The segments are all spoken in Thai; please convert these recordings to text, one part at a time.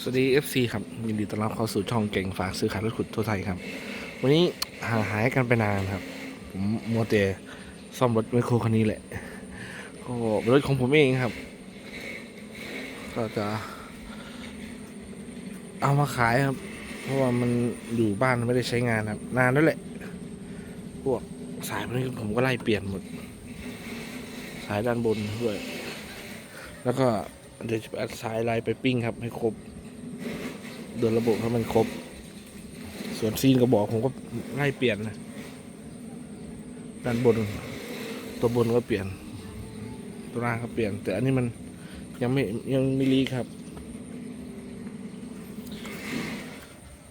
สวัสดี FC ครับยินดีต้อนรับเข้าสู่ช่องเก่งฝากซื้อขายรถขุดทั่วไทยครับ วันนี้ห่างหายกันไปนานครับ ผมมัวแต่ซ่อมรถไมโครคันนี้แหละก็รถของผมเองครับ ก็จะ เอามาขายครับ เพราะว่ามันอยู่บ้านไม่ได้ใช้งานครับ นานแล้วแหละ พวกสายพวกนี้ผมก็ไล่เปลี่ยนหมด สายด้านบนด้วย แล้วก็เดี๋ยวจะอัดสายลายไปปิ้งครับให้ครบ เดินระบบให้มันครบ ส่วนซีนกระบอกผมก็ไล่เปลี่ยนนะด้านบน ตัวบนก็เปลี่ยน ตัวล่างก็เปลี่ยน แต่อันนี้มันยังไม่ยังไม่รีครับ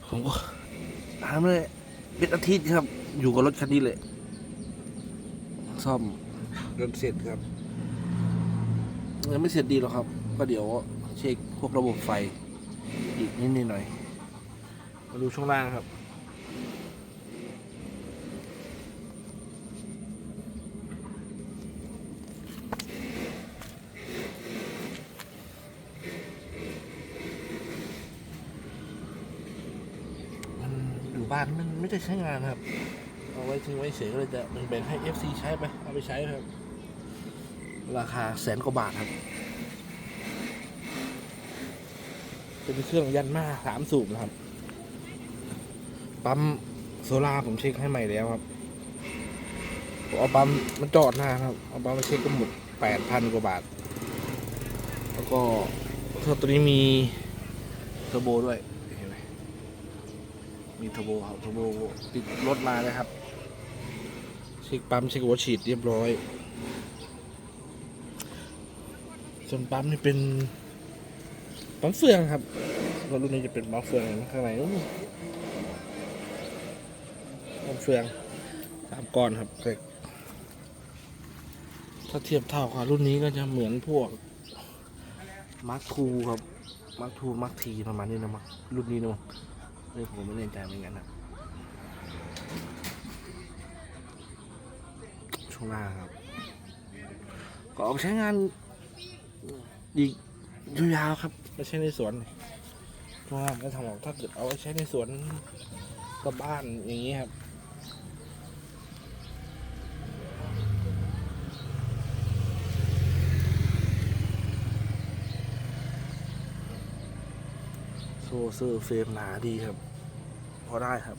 ผมก็ทำเลยเป็นอาทิตย์ครับ อยู่กับรถคันนี้เลยซ่อมจนเสร็จครับยังไม่เสร็จดีหรอกครับ ก็เดี๋ยวเช็คพวกระบบไฟ อีกนิดนิดหน่อย มาดูช่วงล่างครับ มันอยู่บ้านมันไม่ได้ใช้งานครับ เอาไว้ทิ้งไว้เฉยก็เลยจะแบ่งให้ FC ใช้ไป เอาไปใช้ครับ ราคาแสนกว่าบาทครับ เป็นเครื่องยันมาสามสูบนะครับ ปั๊มโซล่าผมเช็คให้ใหม่แล้วครับเอาปั๊มมันจอดหน้าครับเอาปั๊มมาเช็คก็หมดแปดพันกว่าบาท แล้วก็เครื่องตัวนี้มีเทอร์โบด้วยเห็นไหมมีเทอร์โบครับเทอร์โบติดรถมาเลยครับเช็คปั๊มเช็คหัวฉีดเรียบร้อย ส่วนปั๊มนี่เป็น ปั๊มเฟืองครับรถรุ่นนี้จะเป็นปั๊มเฟืองข้างในนู้นปั๊มเฟืองสามก้อนครับเล็กถ้าเทียบเท่ากับรุ่นนี้ก็จะเหมือนพวกมาร์คทูครับมาร์คทูมาร์คทีประมาณนี้นะมั้งรุ่นนี้นะมั้งนี่ผมไม่แน่ใจเหมือนกันนะช่วงล่างครับ ก็เอาไปใช้งานอีก ยาวๆครับไม่ใช่ในสวนเพราะว่าไม่ทำหรอกถ้าเกิดเอาไว้ใช้ในสวนกับบ้านอย่างนี้ครับโซเซอร์เฟรมหนาดีครับ พอได้ครับ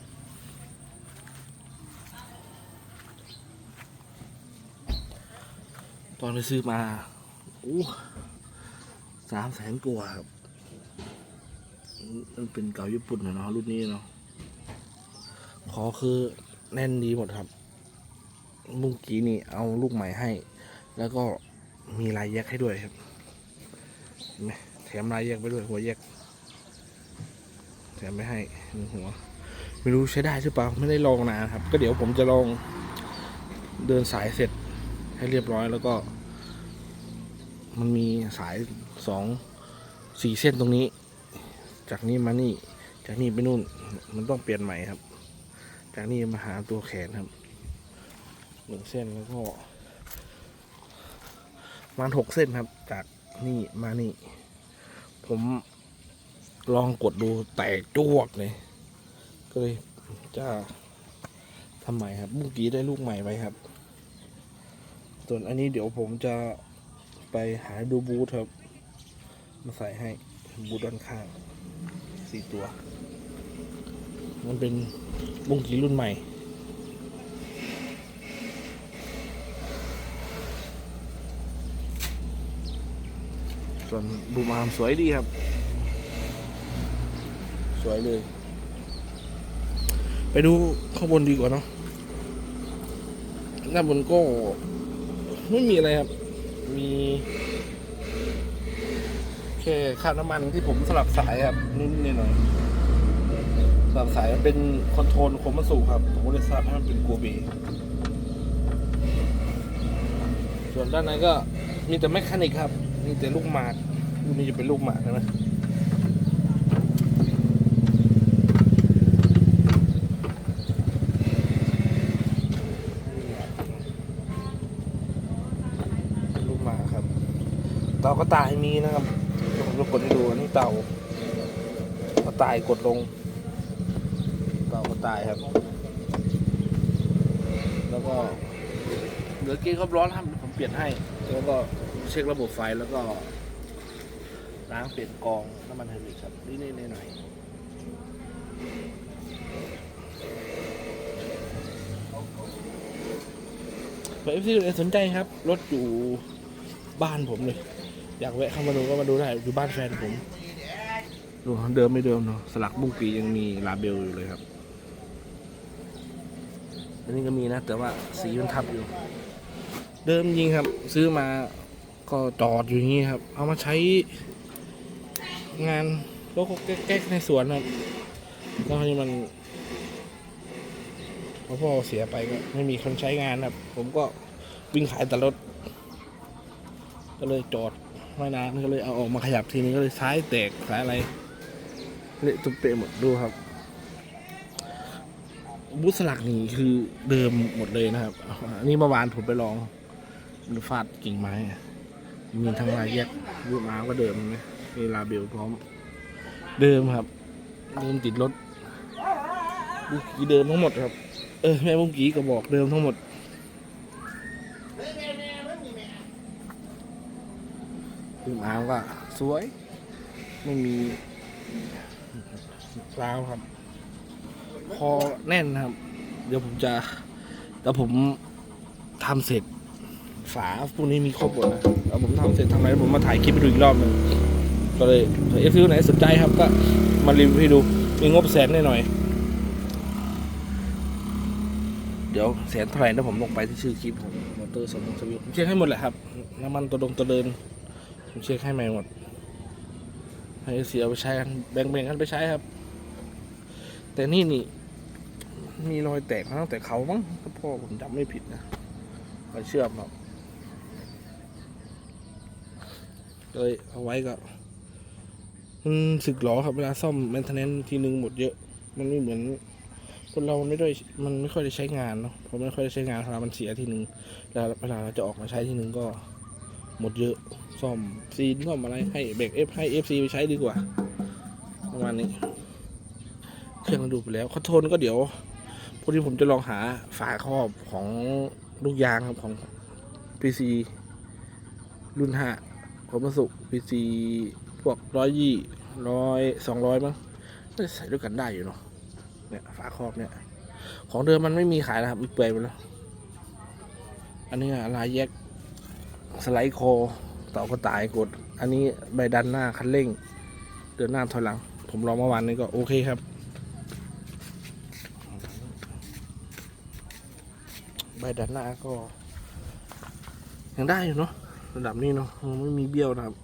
ตอนไปซื้อมาอู้ สามแสนกว่าครับ มันเป็นเก่าญี่ปุ่นนะเนาะรุ่นนี้เนาะขอคือแน่นดีหมดครับเมุงกี้นี่เอาลูกใหม่ให้ แล้วก็มีลายแยกให้ด้วยครับเห็นไหมแถมลายแยกไปด้วยหัวแยกแถมไม่ให้หนึ่งหัว ไม่รู้ใช้ได้หรือเปล่าไม่ได้ลองนานครับ ก็เดี๋ยวผมจะลองเดินสายเสร็จให้เรียบร้อยแล้วก็ มันมีสายสองสี่เส้นตรงนี้ จากนี้มานี่ จากนี่ไปนู่น มันต้องเปลี่ยนใหม่ครับ จากนี่มาหาตัวแขนครับหนึ่งเส้นแล้วก็มาณหกเส้นครับ จากนี่มานี่ ผมลองกดดูแตกจวกเลยก็เลยจะทำใหม่ครับเมื่อกี้ได้ลูกใหม่ไว้ครับ ส่วนอันนี้เดี๋ยวผมจะ ไปหาดูบูธครับ มาใส่ให้บูธด้านข้างสี่ตัว มันเป็นบุ้งกีรุ่นใหม่ ส่วนบูมาร์มสวยดีครับ สวยเลย ไปดูข้างบนดีกว่าเนาะด้าบนก็ไม่มีอะไรครับ มีแค่ค่าน้ำมันที่ผมสลับสายครับนิดหน่อยสลับสายมันเป็นคอนโทรลโคมสูครับผมก็เลยสลับให้มันเป็นกัวเบส่วนด้านในก็มีแต่แมคคานิกครับ มีแต่ลูกหมากรุ่นนี้จะเป็นลูกหมากนะ ลูกหมากครับ เต่ากระต่ายมีนะครับผมจะกดให้ดูอันนี้เต่าตายกดลง เต่อก็ตายครับ แล้วก็เหลือเกมควาร้อนครับผมเปลี่ยนให้ แล้วก็เช็คระบบไฟแล้วก็ล้างเปลี่ยนกองน้ำมันไฮดรอลิกครับนิดๆหน่อยๆเผื่อเอฟซีสนใจครับ รถอยู่บ้านผมเลย อยากแวะเข้ามาดูก็มาดูได้อยู่บ้านแฟนผมดูเดิมไม่เดิมเนาะสลักบุ้งปียังมีลาเบลอยู่เลยครับ อันนี้ก็มีนะ แต่ว่าสีมันทับอยู่ เดิมจริงครับ ซื้อมาก็จอดอยู่อย่างนี้ครับ เอามาใช้งานรถแก๊กๆในสวนครับแล้วทีนี้มันพอพ่อเสียไปก็ไม่มีคนใช้งานครับ ผมก็วิ่งขายแต่รถ ก็เลยจอด ไม่นานก็เลยเอาออกมาขยับทีนี้ก็เลยซ้ายแตกสายอะไรเละตุ้มเปะหมดดูครับ บูสลักนี่คือเดิมหมดเลยนะครับอันนี้เมื่อวานผมไปลองมันฟาดกิ่งไม้มีทั้งลายแยกรูปม้าก็เดิมนะมีลาเบลพร้อม เดิมครับเดิมติดรถบุกี้เดิมทั้งหมดครับ เออแม่บุกี้ก็บอกเดิมทั้งหมด รูปม้าก็สวย ไม่มีร้าวครับพอแน่นครับ เดี๋ยวผมจะเดี๋ยวผมทำเสร็จฝาพวกนี้มีครบหมดนะแล้วผมทำเสร็จทำอะไรผมมาถ่ายคลิปไปดูอีกรอบหนึ่งก็เลยเอฟซีไหนสนใจครับก็มารีวิวให้ดูมีงบแสนหน่อยๆเดี๋ยวแสนเท่าไหร่นะผมลงไปที่ชื่อคลิปผมมอเตอร์สมองสวิตช์ผมเช็คให้หมดแหละครับน้ำมันตัวดงตัวเดิน ผมเช็คให้ใหม่หมดให้เสียเอาไปใช้กันแบ่งๆกันไปใช้ครับ แต่นี่นี่ มีรอยแตกมาตั้งแต่เขามั้งถ้าพ่อผมจำไม่ผิดนะรอยเชื่อมครับเลยเอาไว้ก็มันสึกหรอครับเวลาซ่อมแมนเทนแนนทีนึงหมดเยอะ มันไม่เหมือน คนเรามันไม่ได้มันไม่ค่อยได้ใช้งานเนาะพอไม่ค่อยได้ใช้งานเวลามันเสียทีนึงแล้วเวลาเราจะออกมาใช้ทีนึงก็หมดเยอะ ซ่อมซีนซ่อมอะไรให้เบรกเอฟให้เอฟซีไปใช้ดีกว่าประมาณนี้เครื่องดูไปแล้วคอนโทรลก็เดี๋ยวพอดีผมจะลองหาฝาครอบของลูกยางครับของ PC รุ่นห้าผมมสุ PC พวกร้อยยี่ร้อยสองร้อยมั้งน่าจะใส่ด้วยกันได้อยู่เนาะเนี่ยฝาครอบเนี่ย ของเดิมมันไม่มีขายนะครับมันเปื่อยไปแล้ว อันนี้อะไรแยกสไลด์โค ต่อกระต่ายกด อันนี้ใบดันหน้าคันเร่ง เดินหน้าถอยหลัง ผมลองเมื่อวานนี้ก็โอเคครับ ใบด้านหน้าก็ ยังได้อยู่เนาะระดับนี้เนาะไม่มีเบี้ยวนะครับ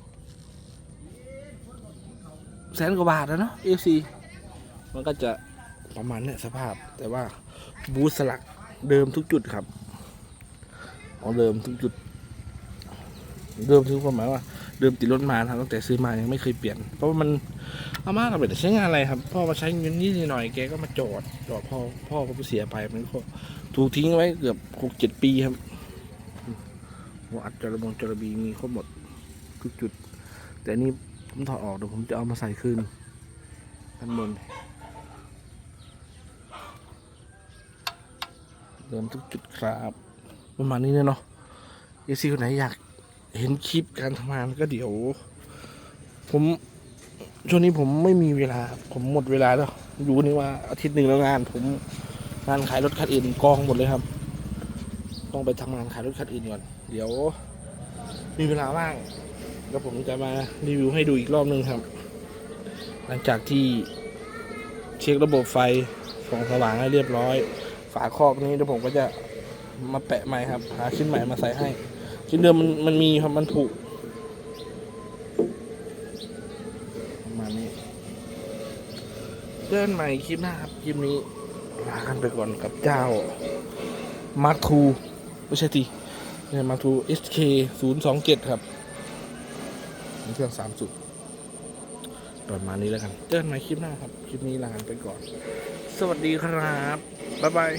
แสนกว่าบาทแล้วเนาะ FC มันก็จะประมาณเนี้ยสภาพ แต่ว่าบูสลักเดิมทุกจุดครับของเดิมทุกจุด เดิมคือความหมายว่าเดิมติดรถมาครับตั้งแต่ซื้อมายังไม่เคยเปลี่ยน เพราะว่ามันเอามากับเป็นใช้งานอะไรครับพ่อมาใช้เงินนิดหน่อยแกก็มาจอดจอดพ่อพ่อก็เสียไปมันก็ถูกทิ้งไว้เกือบหกเจ็ดปีครับหัวอัดจระบงจระบีมีครบหมดทุกจุด แต่อันนี่ผมถอดออกเดี๋ยวผมจะเอามาใส่คืนด้านบนเดิมทุกจุดครับ ประมาณนี้เนี่ยเนาะเอซีคนไหนอยาก เห็นคลิปการทำงานก็เดี๋ยว ผมช่วงนี้ผมไม่มีเวลา ผมหมดเวลาแล้วอยู่นี่ว่าอาทิตย์หนึ่งแล้วงาน ผมงานขายรถคันอื่นกองหมดเลยครับ ต้องไปทำงานขายรถคันอื่นก่อน เดี๋ยว มีเวลาว่างแล้วผมจะมารีวิวให้ดูอีกรอบนึงครับ หลังจากที่เช็คระบบไฟส่องสว่างให้เรียบร้อย ฝาครอบนี้เดี๋ยวผมก็จะมาแปะใหม่ครับ หาชิ้นใหม่มาใส่ให้ ชิ้นเดิมมันมันมีครับมันถูกประมาณนี้เจอกันใหม่คลิปหน้าครับคลิปนี้ลากันไปก่อนกับเจ้ามาร์ทูไม่ใช่ทีเนี่ยมาร์ทู SK ศูนย์สองเจ็ดครับเครื่องสามสุดประมาณนี้แล้วกันเจอกันใหม่คลิปหน้าครับ คลิปนี้ลากันไปก่อน สวัสดีครับ บ๊ายบาย